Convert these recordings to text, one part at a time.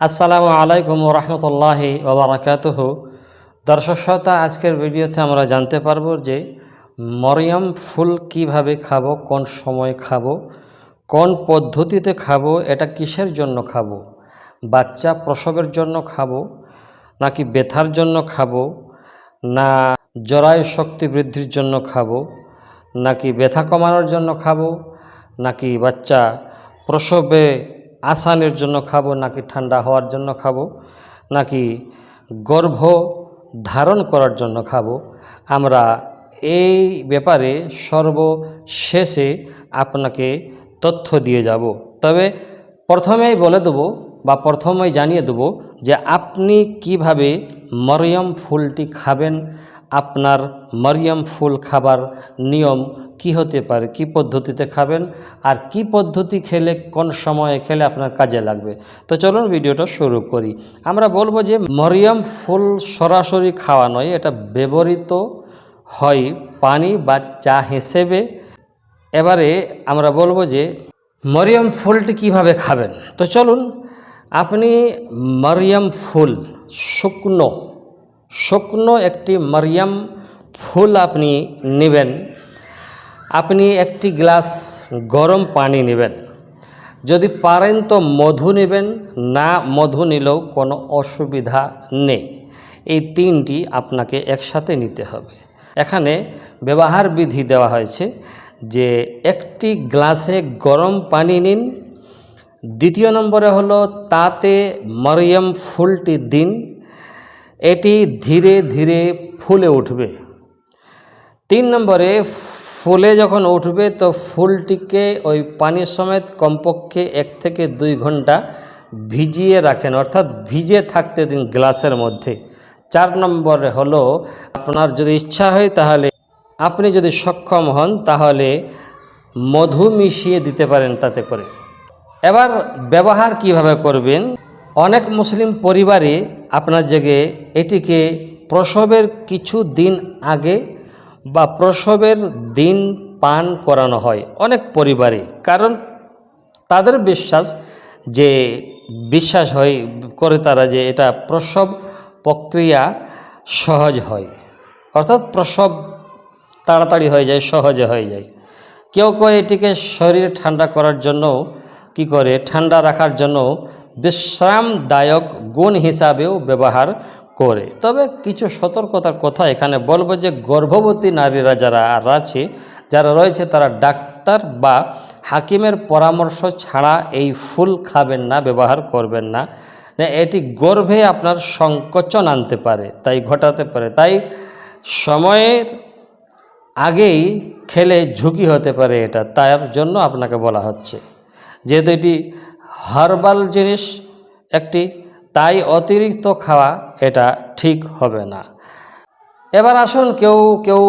আসসালামু আলাইকুম রহমতুল্লাহি ওবরাকাতুহু দর্শক শ্রোতা, আজকের ভিডিওতে আমরা জানতে পারব যে মরিয়ম ফুল কীভাবে খাব, কোন সময় খাব, কোন পদ্ধতিতে খাব, এটা কিসের জন্য খাব, বাচ্চা প্রসবের জন্য খাব, নাকি ব্যথার জন্য খাব, না জরায়ু শক্তি বৃদ্ধির জন্য খাব, নাকি ব্যথা কমানোর জন্য খাব, নাকি বাচ্চা প্রসবে আসানের জন্য খাব, নাকি ঠান্ডা হওয়ার জন্য খাব, নাকি গর্ভ ধারণ করার জন্য খাব, আমরা এই ব্যাপারে সর্বশেষে আপনাকে তথ্য দিয়ে যাব। তবে প্রথমেই বলে দেবো বা প্রথমেই জানিয়ে দেবো যে আপনি কীভাবে মরিয়ম ফুলটি খাবেন, আপনার মরিয়ম ফুল খাবার নিয়ম কি হতে পারে, কি পদ্ধতিতে খাবেন, আর কি পদ্ধতি খেলে, কোন সময়ে খেলে আপনার কাজে লাগবে। তো চলুন ভিডিওটা শুরু করি। আমরা বলব যে মরিয়ম ফুল সরাসরি খাওয়া নয়, এটা ব্যবহৃত হয় পানি বা চা হিসেবে। এবারে আমরা বলব যে মরিয়ম ফুলটি কীভাবে খাবেন। তো চলুন আপনি মরিয়ম ফুল, শুকনো শুকনো একটি মরিয়ম ফুল আপনি নেবেন। আপনি একটি গ্লাস গরম পানি নেবেন। যদি পারেন তো মধু নেবেন, না মধু নিলেও কোনো অসুবিধা নেই। এই তিনটি আপনাকে একসাথে নিতে হবে। এখানে ব্যবহার বিধি দেওয়া হয়েছে যে একটি গ্লাসে গরম পানি নিন দ্বিতীয় নম্বরে হলো তাতে মরিয়ম ফুলটি দিন, এটি ধীরে ধীরে ফুলে উঠবে। তিন নম্বরে ফুলে যখন উঠবে তো ফুলটিকে ওই পানির সমেত কমপক্ষে এক থেকে দুই ঘণ্টা ভিজিয়ে রাখেন, অর্থাৎ ভিজে থাকতে দিন গ্লাসের মধ্যে। চার নম্বরে হলো আপনার যদি ইচ্ছা হয় তাহলে আপনি যদি সক্ষম হন তাহলে মধু মিশিয়ে দিতে পারেন তাতে করে। এবার ব্যবহার কীভাবে করবেন? অনেক মুসলিম পরিবারে আপনার জেগে এটিকে প্রসবের কিছু দিন আগে বা প্রসবের দিন পান করানো হয় অনেক পরিবারে। কারণ তাদের বিশ্বাস যে, বিশ্বাস হয় করে তারা যে এটা প্রসব প্রক্রিয়া সহজ হয়। অর্থাৎ প্রসব তাড়াতাড়ি হয়ে যায়, সহজে হয়ে যায়। কেউ কেউ এটিকে শরীর ঠান্ডা করার জন্য কি করে? ঠান্ডা রাখার জন্য বিশ্রামদায়ক গুণ হিসাবেও ব্যবহার করে। তবে কিছু সতর্কতার কথা এখানে বলব যে, গর্ভবতী নারীরা যারা আছে, যারা রয়েছে, তারা ডাক্তার বা হাকিমের পরামর্শ ছাড়া এই ফুল খাবেন না, ব্যবহার করবেন না, এটি গর্ভে আপনার সংকোচন আনতে পারে, তাই ঘটাতে পারে। তাই সময়ের আগেই খেলে ঝুঁকি হতে পারে এটা, তার জন্য আপনাকে বলা হচ্ছে। যেহেতু এটি হার্বাল জিনিস, একটি, তাই অতিরিক্ত খাওয়া এটা ঠিক হবে না। এবার আসুন কেউ কেউ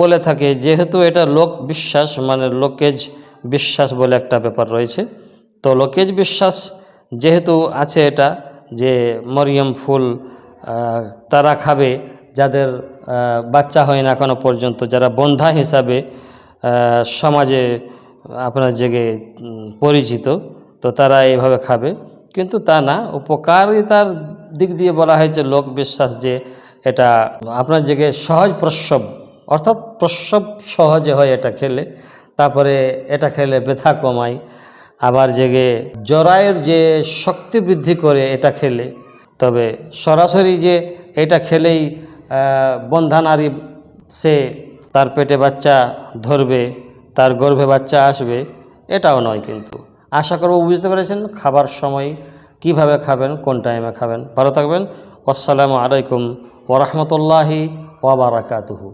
বলে থাকে, যেহেতু এটা লোক বিশ্বাস মানে লোকেজ বিশ্বাস বলে একটা ব্যাপার রয়েছে। তো লোকেজ বিশ্বাস যেহেতু আছে এটা, যে মরিয়ম ফুল তারা খাবে, যাদের বাচ্চা হয় না এখনও পর্যন্ত, যারা বন্ধা হিসাবে সমাজে আপনার জেগে পরিচিত, তো তারা এইভাবে খাবে। কিন্তু তা না, উপকারিতার দিক দিয়ে বলা হয়েছে লোক বিশ্বাস যে এটা আপনার জেগে সহজ প্রসব অর্থাৎ প্রসব সহজে হয় এটা খেলে, তারপরে এটা খেলে ব্যথা কমায়, আবার জেগে জরায়ের যে শক্তি বৃদ্ধি করে এটা খেলে। তবে সরাসরি যে এটা খেলেই বন্ধা নারী সে তার পেটে বাচ্চা ধরবে তার গর্ভে বাচ্চা আসবে, এটাও নয় কিন্তু। আশা করব বুঝতে পেরেছেন খাবার সময় কীভাবে খাবেন, কোন টাইমে খাবেন। ভালো থাকবেন। আসসালামু আলাইকুম ওরহমতুল্লাহি ওবরাকাতুহু